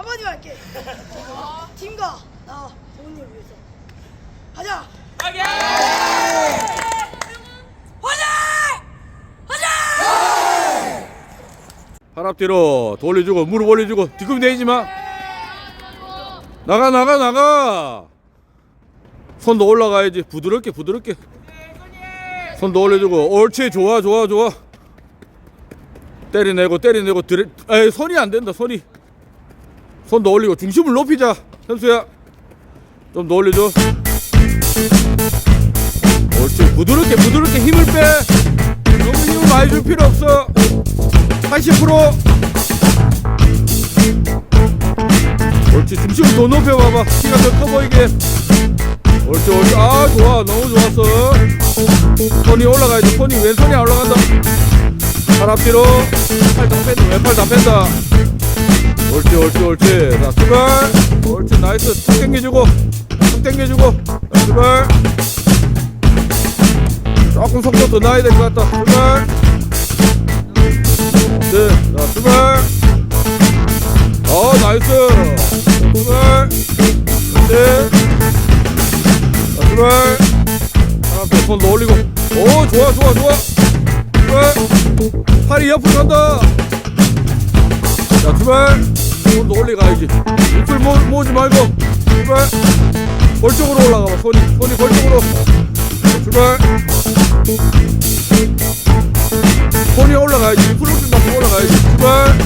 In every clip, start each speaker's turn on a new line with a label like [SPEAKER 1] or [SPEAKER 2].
[SPEAKER 1] 한마디 할게. 팀과 나 부모님을 위해서. 가자.
[SPEAKER 2] 팔 앞뒤로 돌려주고 무릎 올려주고 뒤꿈치 내지 마. 나가 나가 나가. 손도 올라가야지. 부드럽게 부드럽게. 손도 올려주고 옳지. 좋아 좋아 좋아. 때려내고 때려내고 드레 에이 손이 안 된다 손이 손도 올리고 중심을 높이자 현수야. 좀 더 올려줘. 옳지. 부드럽게 부드럽게 힘을 빼. 너무 힘을 많이 줄 필요 없어. 80% 옳지. 중심을 더 높여봐봐. 키가 더 커 보이게. 옳지 옳지. 아 좋아. 너무 좋았어. 손이 올라가야지. 손이 왼손이 안 올라간다. 팔 앞뒤로. 팔 다 뺀다. 왼팔 다 뺀다 옳지 옳지 옳지 자 출발 옳지 나이스 툭 당겨주고 툭 당겨주고 자 출발 조금 속도 더 나야 될 것 같다 출발 네, 자, 출발. 어, 나이스. 출발. 네. 자, 출발. 하나, 둘, 손 올리고. 오, 좋아, 좋아, 좋아. 출발. 팔이 옆으로 간다. 자, 출발. 손도 올리가야지. 입술 모, 모으지 말고. 출발. 골 쪽으로 올라가봐. 손이, 손이 골 쪽으로. 자, 출발. 손이 올라가야지 플로팅 만큼 올라가야지 출발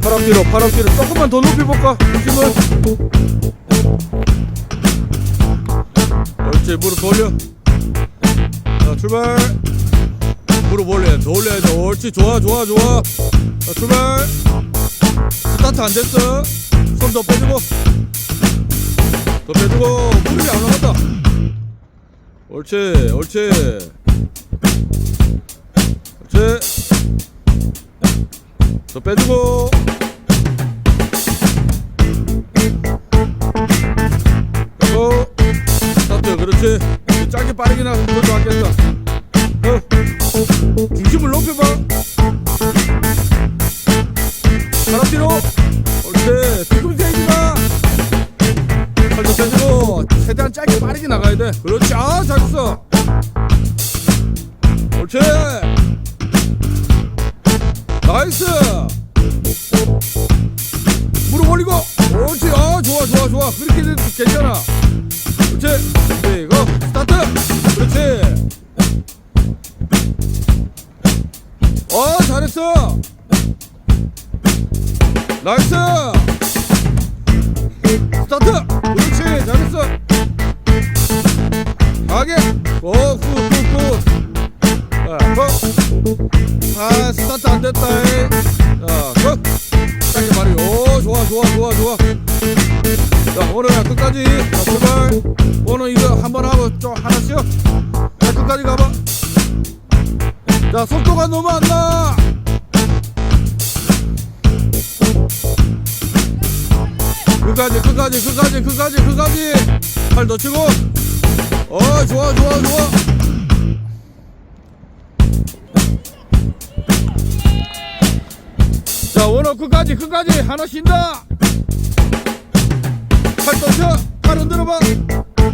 [SPEAKER 2] 팔 앞뒤로 팔 앞뒤로 조금만 더 높이 볼까 힘을 옳지 무릎 돌려 자 출발 무릎 올려 더 올려야 돼 옳지 좋아 좋아 좋아 자 출발 스타트 안 됐어. 손 더 빼주고. 더 빼주고. 무릎이 안 올라간다. 옳지 옳지. 그렇지. 더 빼주고. 그리고. 스타트 그렇지. 짧게 빠르게 나서 그것도 하겠다 그렇지. 아 잘했어. 옳지. 나이스. 무릎 올리고. 옳지. 아 좋아 좋아 좋아. 그렇게 괜찮아. 그렇지. 그리고 스타트. 그렇지. 어 잘했어. 나이스 됐다 이. 자 고! 짧게 말이 오 좋아 좋아 좋아 좋아. 자 오늘은 끝까지 자 출발 오늘 이거 한번 하고 좀 하나씩? 자 끝까지 가봐. 자 속도가 너무 안나. 끝까지 끝까지 끝까지 끝까지 끝까지. 팔더 치고. 어 좋아 좋아 좋아 끝까지 끝까지 하나 쉰다. 팔 떠쳐 팔 흔들어봐.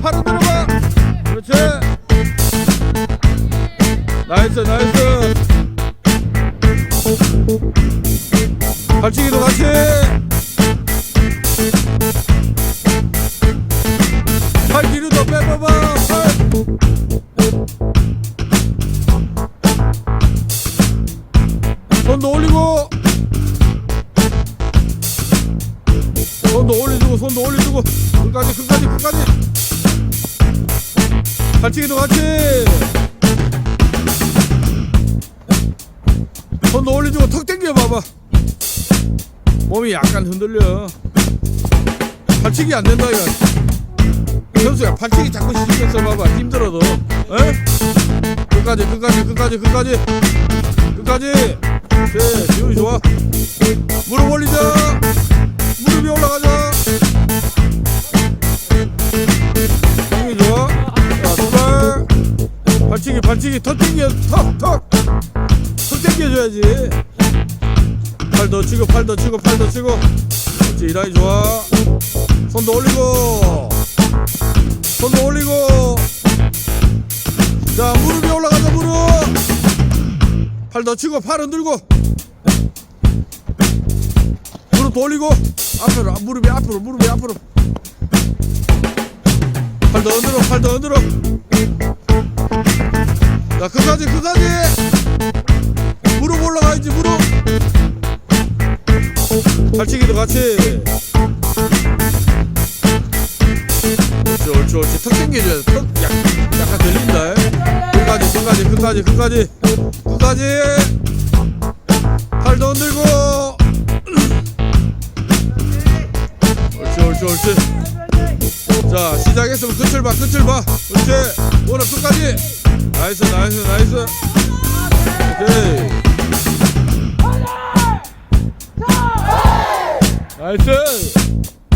[SPEAKER 2] 팔 흔들어봐. 그렇지. 나이스 나이스. 발치기도 같이 발치기도 같이. 손도 올려주고 턱 당겨 봐봐. 몸이 약간 흔들려. 발치기 안 된다 이거. 현수야 발치기 자꾸 신경 써봐봐. 힘들어도. 에? 끝까지 끝까지 끝까지 끝까지. 끝까지. 그래 기분이 좋아 발치기 턱 당겨 턱턱 턱 당겨줘야지. 팔팔더 치고 팔 더 치고 팔 더 치고. 그렇지 이 라인 좋아. 손도 올리고. 손도 올리고. 자 무릎 위에 올라가자 무릎. 팔 더 치고 팔 흔들고. 무릎 돌리고. 앞으로 무릎이 앞으로 무릎이 앞으로. 팔 더 흔들어 팔 더 흔들어 자 끝까지 끝까지 무릎 올라가야지 무릎! 발치기도 같이. 옳지 옳지 옳지. 턱 당겨줘야 턱 약, 약간 들린다. 끝까지 끝까지 끝까지 끝까지 끝까지 팔도 흔들고. 옳지 옳지 옳지. 자 시작했으면 끝을 봐 끝을 봐. 그렇지. 오늘 끝까지 나이스 나이